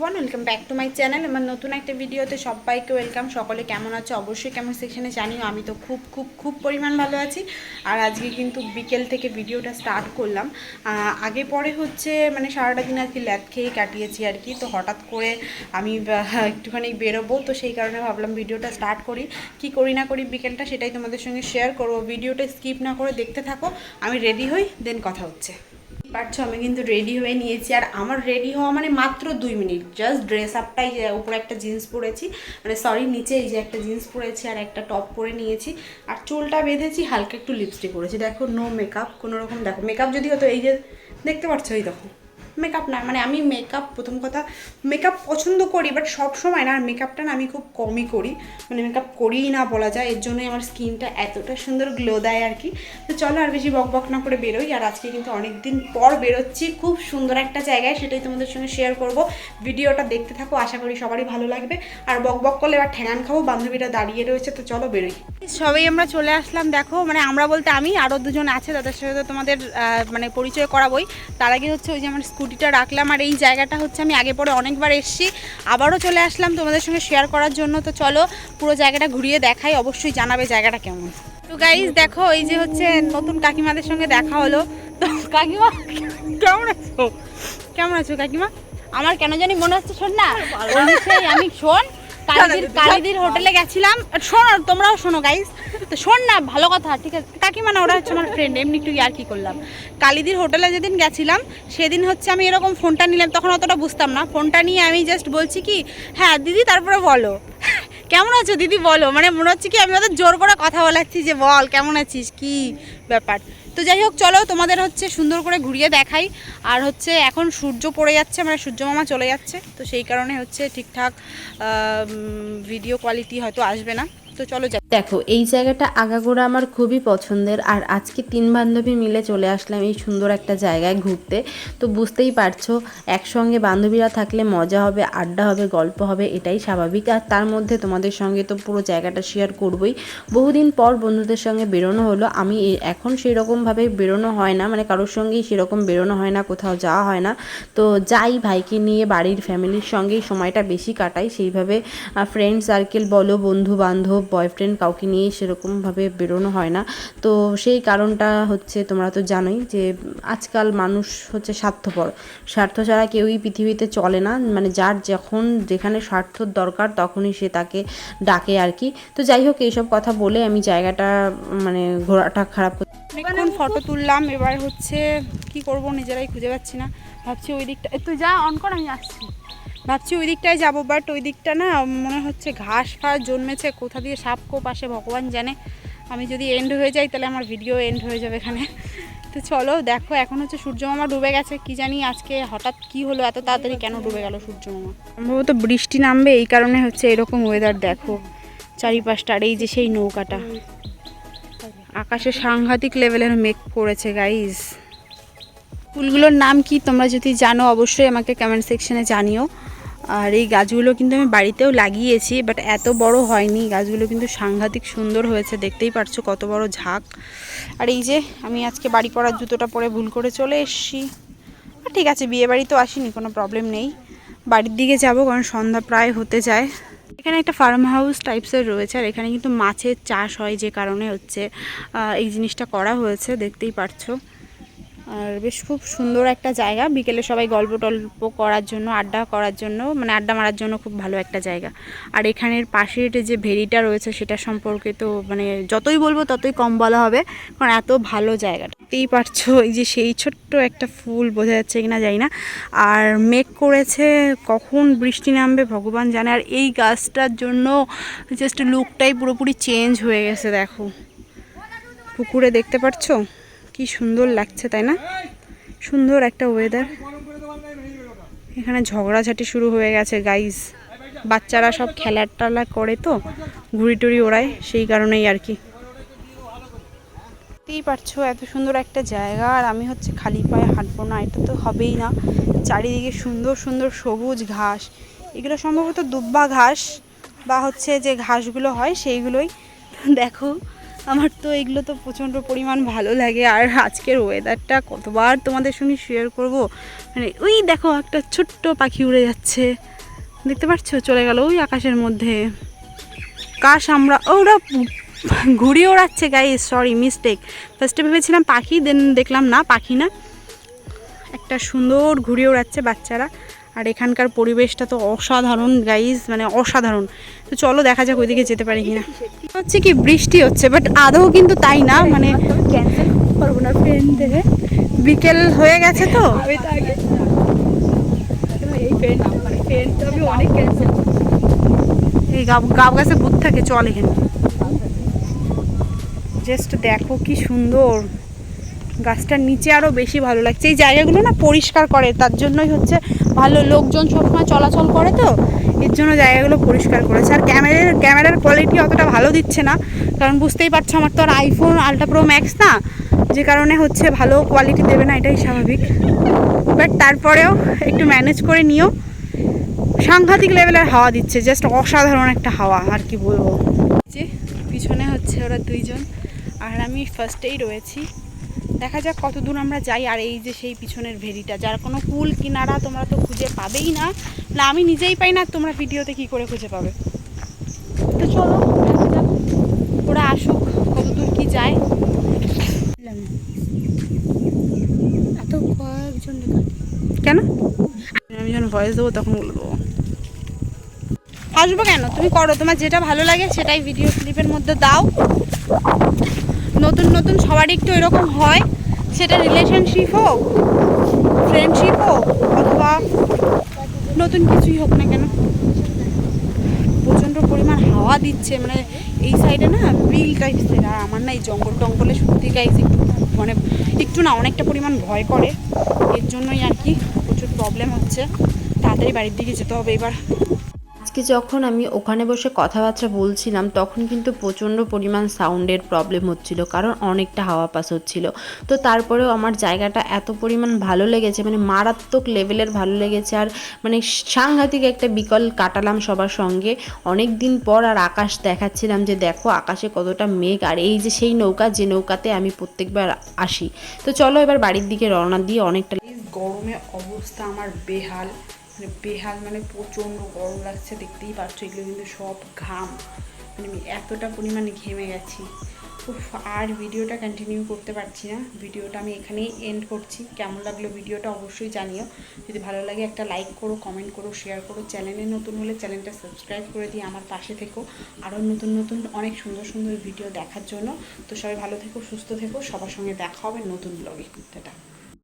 One welcome back to my channel আমার নতুন একটা ভিডিওতে সবাইকে ওয়েলকাম সকলে কেমন আছে? অবশ্যই কেমন সেকশনে জানিও। আমি তো খুব খুব খুব পরিমাণ ভালো আছি। আর আজকে কিন্তু বিকেল থেকে ভিডিওটা স্টার্ট করলাম। আগে পরে হচ্ছে মানে সারাটা দিন আর কি ল্যাদ খেয়ে কাটিয়েছি আর কি। তো হঠাৎ করে আমি একটুখানি বেরোবো। তো সেই কারণে ভাবলাম ভিডিওটা স্টার্ট করি। কি করি না করি বিকেলটা সেটাই তোমাদের সঙ্গে শেয়ার করব। ভিডিওটা স্কিপ না করে দেখতে থাকো। আমি রেডি হই দেন কথা হচ্ছে। পারছ? আমি কিন্তু রেডি হয়ে নিয়েছি। আর আমার রেডি হওয়া মানে মাত্র দুই মিনিট। জাস্ট ড্রেস আপটাই উপরে একটা জিন্স পরেছি। মানে সরি নিচে এই যে একটা জিন্স পরেছি আর একটা টপ পরে নিয়েছি। আর চুলটা বেঁধেছি, হালকা একটু লিপস্টিক করেছি দেখো নো মেকআপ কোনো রকম দেখো। মেকআপ যদি হতো, এই যে, দেখতে পাচ্ছ এই দেখো। মেকআপ না মানে আমি মেকআপ প্রথম কথা মেকআপ পছন্দ করি বাট সব সময় না, আর মেকআপটা না আমি খুব কমই করি। মানে মেকআপ করিই না বলা যায়, এর জন্যই আমার স্কিনটা এতটা সুন্দর গ্লো দেয় আর কি। তো চলো আর বেশি বক বক না করে বেরোই, আর আজকে কিন্তু অনেক দিন পর বেরোচ্ছি, খুব সুন্দর একটা জায়গায়, সেটাই তোমাদের সঙ্গে শেয়ার করব। ভিডিওটা দেখতে থাকো, আশা করি সবারই ভালো লাগবে। আর বক বক করলে এবার ঠ্যাঙান খাব, বান্ধবীরা দাঁড়িয়ে রয়েছে, তো চলো বেরোই। সবাই আমরা চলে আসলাম, দেখো মানে আমরা বলতে আমি আরও দুজন আছে, তাদের সাথে তোমাদের মানে পরিচয় করাবোই। তার আগে হচ্ছে ওই যে আমার স্কুটিটা রাখলাম আর এই জায়গাটা হচ্ছে আমি আগে পরে অনেকবার এসেছি আবারও চলে আসলাম তোমাদের সঙ্গে শেয়ার করার জন্য। তো চলো পুরো জায়গাটা ঘুরিয়ে দেখাই অবশ্যই জানাবে জায়গাটা কেমন। তো গাইজ দেখো এই যে হচ্ছে নতুন কাকিমাদের সঙ্গে দেখা হলো। তো কাকিমা কেমন আছো? কেমন আছো কাকিমা? আমার কেন জানি মনে হচ্ছে শোন না? আমি শোন কালিদির কালিদির হোটেলে গেছিলাম। শোনো তোমরাও শোনো গাইজ তো শোন না ভালো কথা ঠিক আছে? কাকিমা না ওরা হচ্ছে আমার ফ্রেন্ড এমনি একটু আর কি করলাম। কালিদির হোটেলে যেদিন গেছিলাম সেদিন হচ্ছে আমি এরকম ফোনটা নিলাম তখন অতটা বুঝতাম না। ফোনটা নিয়ে আমি জাস্ট বলছি কি হ্যাঁ দিদি তারপরে বলো। কেমন আছো দিদি বলো? মানে মনে হচ্ছে কি আমি ওদের জোর করে কথা বলাচ্ছি যে বল কেমন আছিস? কি ব্যাপার? তো যাই হোক, চলো তোমাদের হচ্ছে সুন্দর করে ঘুরিয়ে দেখাই। আর হচ্ছে এখন সূর্য পড়ে যাচ্ছে মানে সূর্য মামা চলে যাচ্ছে। তো সেই কারণে হচ্ছে ঠিকঠাক ভিডিও কোয়ালিটি হয়তো আসবে না। তো চলো যাই। দেখো, এই জায়গাটা আগাগোড়া আমার খুবই পছন্দের, আর আজকে তিন বান্ধবী মিলে চলে আসলাম এই সুন্দর একটা জায়গায় ঘুরতে। তো বুঝতেই পারছ, একসঙ্গে বান্ধবীরা থাকলে মজা হবে, আড্ডা হবে, গল্প হবে, এটাই স্বাভাবিক। আর তার মধ্যে তোমাদের সঙ্গে তো পুরো জায়গাটা শেয়ার করবই। বহুদিন পর বন্ধুদের সঙ্গে বেরোনো হলো, আমি এখন সেই রকমভাবে বেরোনো হয় না মানে কারোর সঙ্গেই সেরকম বেরোনো হয় না, কোথাও যাওয়া হয় না। তো যাই ভাইকে নিয়ে বাড়ির ফ্যামিলির সঙ্গেই সময়টা বেশি কাটাই, সেইভাবে ফ্রেন্ড সার্কেল বলো বন্ধু বান্ধব বয়ফ্রেন্ড কাউকে নিয়ে সেরকমভাবে বেরোনো হয় না। তো সেই কারণটা হচ্ছে তোমরা তো জানোই যে আজকাল মানুষ হচ্ছে স্বার্থপর। স্বার্থ ছাড়া কেউই পৃথিবীতে চলে না। মানে যার যখন যেখানে স্বার্থর দরকার তখনই সে তাকে ডাকে আর কি। তো যাই হোক, এইসব কথা বলে আমি জায়গাটা মানে ঘোরাটা খারাপ অনেকক্ষণ ফটো তুললাম, এবার হচ্ছে কি করব নিজেরাই খুঁজে পাচ্ছি না। ভাবছি ওই দিকটা তুই যা অন কর, আমি আসছি। ভাবছি ওই দিকটায় যাব বাট ওই দিকটা না মনে হচ্ছে ঘাস ফাস জন্মেছে, কোথা দিয়ে সাপ কোপ আসে ভগবান জানে। আমি যদি এন্ড হয়ে যাই তাহলে আমার ভিডিও এন্ড হয়ে যাবে এখানে। তো চলো, দেখো, এখন হচ্ছে সূর্যমামা ডুবে গেছে, কি জানি আজকে হঠাৎ কি হলো, এত তাড়াতাড়ি কেন ডুবে গেল সূর্যমামা? সম্ভবত বৃষ্টি নামবে, এই কারণে হচ্ছে এরকম ওয়েদার দেখো। চারিপাশটা আর এই যে সেই নৌকাটা। আকাশে সাংঘাতিক লেভেলের মেঘ পড়েছে গাইজ ফুলগুলোর নাম কি তোমরা যদি জানো, অবশ্যই আমাকে কমেন্ট সেকশনে জানিও। আর এই গাছগুলো কিন্তু আমি বাড়িতেও লাগিয়েছি বাট এত বড় হয়নি। গাছগুলো কিন্তু সাংঘাতিক সুন্দর হয়েছে, দেখতেই পারছ কত বড় ঝাঁক। আর এই যে আমি আজকে বাড়ি পড়ার জুতোটা পরে ভুল করে চলে এসেছি। ঠিক আছে, বিয়ে বাড়ি তো আসিনি, কোনো প্রবলেম নেই। বাড়ির দিকে যাব, কারণ সন্ধ্যা প্রায় হতে যায়। এখানে একটা ফার্ম হাউস টাইপসের রয়েছে, আর এখানে কিন্তু মাছের চাষ হয় যে কারণে হচ্ছে এই জিনিসটা করা হয়েছে, দেখতেই পারছ। আর বেশ খুব সুন্দর একটা জায়গা। বিকেলে সবাই গল্প টল্প করার জন্য, আড্ডা করার জন্য মানে আড্ডা মারার জন্য খুব ভালো একটা জায়গা। আর এখানের পাশের যে ভেরিটা রয়েছে, সেটা সম্পর্কে তো মানে যতই বলব ততই কম বলা হবে, কারণ এত ভালো জায়গাটা। দেখতেই পারছ, এই যে সেই ছোট্ট একটা ফুল, বোঝা যাচ্ছে কিনা জানি না। আর মেঘ করেছে, কখন বৃষ্টি নামবে ভগবান জানে। আর এই গাছটার জন্য জাস্ট লুকটাই পুরোপুরি চেঞ্জ হয়ে গেছে, দেখো। পুকুরে দেখতে পাচ্ছো কি সুন্দর লাগছে, তাই না? সুন্দর একটা ওয়েদার এখানে ঝগড়াঝাটি শুরু হয়ে গেছে গাইজ বাচ্চারা সব খেলা টেলা করে তো ঘুড়ি টুড়ি ওড়ায়, সেই কারণেই আর কি। দেখতেই পারছ এত সুন্দর একটা জায়গা, আর আমি হচ্ছে খালি পায়ে হাঁটবো না, এটা তো হবেই না। চারিদিকে সুন্দর সুন্দর সবুজ ঘাস। এগুলো সম্ভবত দুব্বা ঘাস, বা হচ্ছে যে ঘাসগুলো হয়, সেইগুলোই। দেখো আমার তো এগুলো তো প্রচণ্ড পরিমাণ ভালো লাগে। আর আজকের ওয়েদারটা কতবার তোমাদের সঙ্গে শেয়ার করব? মানে ওই দেখো একটা ছোট্ট পাখি উড়ে যাচ্ছে। দেখতে পাচ্ছ? চলে গেল ওই আকাশের মধ্যে। কাশ আমরা, ওরা ঘুড়ি ওড়াচ্ছে গাই সরি মিস্টেক ফার্স্টে ভেবেছিলাম পাখি দেন দেখলাম না, পাখি না। একটা সুন্দর ঘুড়ি ওড়াচ্ছে বাচ্চারা। আর এখানকার পরিবেশটা তো অসাধারণ গাইজ মানে অসাধারণ। তো চলো দেখা যাক ওইদিকে যেতে পারি কিনা। হচ্ছে কি বৃষ্টি হচ্ছে বাট আদৌ কিন্তু তাই না? মানে করব না ফ্রেন্ড বিকেল হয়ে গেছে তো। আমি তো আগে এই গাব গাব গাছে ভূত থাকে চল এখানে। জাস্ট দেখো কি সুন্দর। গাছটার নিচে আরও বেশি ভালো লাগছে। এই জায়গাগুলো না পরিষ্কার করে, তার জন্যই হচ্ছে ভালো লোকজন সবসময় চলাচল করে তো, এর জন্য জায়গাগুলো পরিষ্কার করেছে। আর ক্যামেরার ক্যামেরার কোয়ালিটি অতটা ভালো দিচ্ছে না, কারণ বুঝতেই পারছ আমার তো আর আইফোন আলট্রা প্রো ম্যাক্স না, যে কারণে হচ্ছে ভালো কোয়ালিটি দেবে না, এটাই স্বাভাবিক। বাট তারপরেও একটু ম্যানেজ করে নিও। সাংঘাতিক লেভেলের হাওয়া দিচ্ছে জাস্ট অসাধারণ একটা হাওয়া, আর কি বলব। যে পিছনে হচ্ছে ওরা দুইজন, আর আমি ফার্স্টেই রয়েছি। দেখা যাক কত দূর আমরা যাই আর এই যে সেই পিছনের ভেরিটা যার কোনো কুল কিনারা তোমরা তো খুঁজে পাবেই না। না আমি নিজেই পাই না তোমরা ভিডিওতে কি করে খুঁজে পাবে? তো চলো দেখা যাক ওরা আসুক কত দূর কি যায়। এত কয়েকজন কেন? আমি যখন ভয়েস দেবো তখন বলব আসব কেন? তুমি করো তোমার যেটা ভালো লাগে সেটাই ভিডিও ক্লিপের মধ্যে দাও। নতুন নতুন সবারই একটু এরকম হয়। সেটা রিলেশনশিপ হোক ফ্রেন্ডশিপ হোক, অথবা নতুন কিছুই হোক না কেন। প্রচণ্ড পরিমাণ হাওয়া দিচ্ছে মানে এই সাইডে না বিল টাইপসের আর আমার না এই জঙ্গল টঙ্গলে সত্যি গাইজ একটু মানে একটু না অনেকটা পরিমাণ ভয় করে। এর জন্যই আর কি প্রচুর প্রবলেম হচ্ছে। তাড়াতাড়ি বাড়ির দিকে যেতে হবে এবার। আজকে যখন আমি ওখানে বসে কথাবার্তা বলছিলাম, তখন কিন্তু প্রচণ্ড পরিমাণ সাউন্ডের প্রবলেম হচ্ছিল, কারণ অনেকটা হাওয়া পাস হচ্ছিল। তো তারপরেও আমার জায়গাটা এত পরিমাণ ভালো লেগেছে মানে মারাত্মক লেভেলের ভালো লেগেছে। আর মানে সাংঘাতিক একটা বিকল কাটালাম সবার সঙ্গে। অনেক দিন পর আর আকাশ দেখাচ্ছিলাম যে, দেখো, আকাশে কতটা মেঘ। আর এই যে সেই নৌকা, যে নৌকাতে আমি প্রত্যেকবার আসি। তো চলো এবার বাড়ির দিকে রওনা দিয়ে অনেকটা গরমে অবস্থা আমার বেহাল। মানে বেহাল মানে প্রচণ্ড গরম লাগছে, দেখতেই পাচ্ছ এগুলো কিন্তু সব ঘাম। মানে আমি এতটা পরিমাণে ঘেমে গেছি। উফ, আর ভিডিওটা কন্টিনিউ করতে পারছি না। ভিডিওটা আমি এখানেই এন্ড করছি। কেমন লাগল ভিডিওটা অবশ্যই জানিও। যদি ভালো লাগে একটা লাইক করো কমেন্ট করো শেয়ার করো। চ্যানেলে নতুন হলে চ্যানেলটা সাবস্ক্রাইব করে দিয়ে আমার পাশে থেকো। আরও নতুন নতুন, অনেক সুন্দর সুন্দর ভিডিও দেখার জন্য। তো সবাই ভালো থেকো, সুস্থ থেকো। সবার সঙ্গে দেখা হবে নতুন ব্লগে টাটা।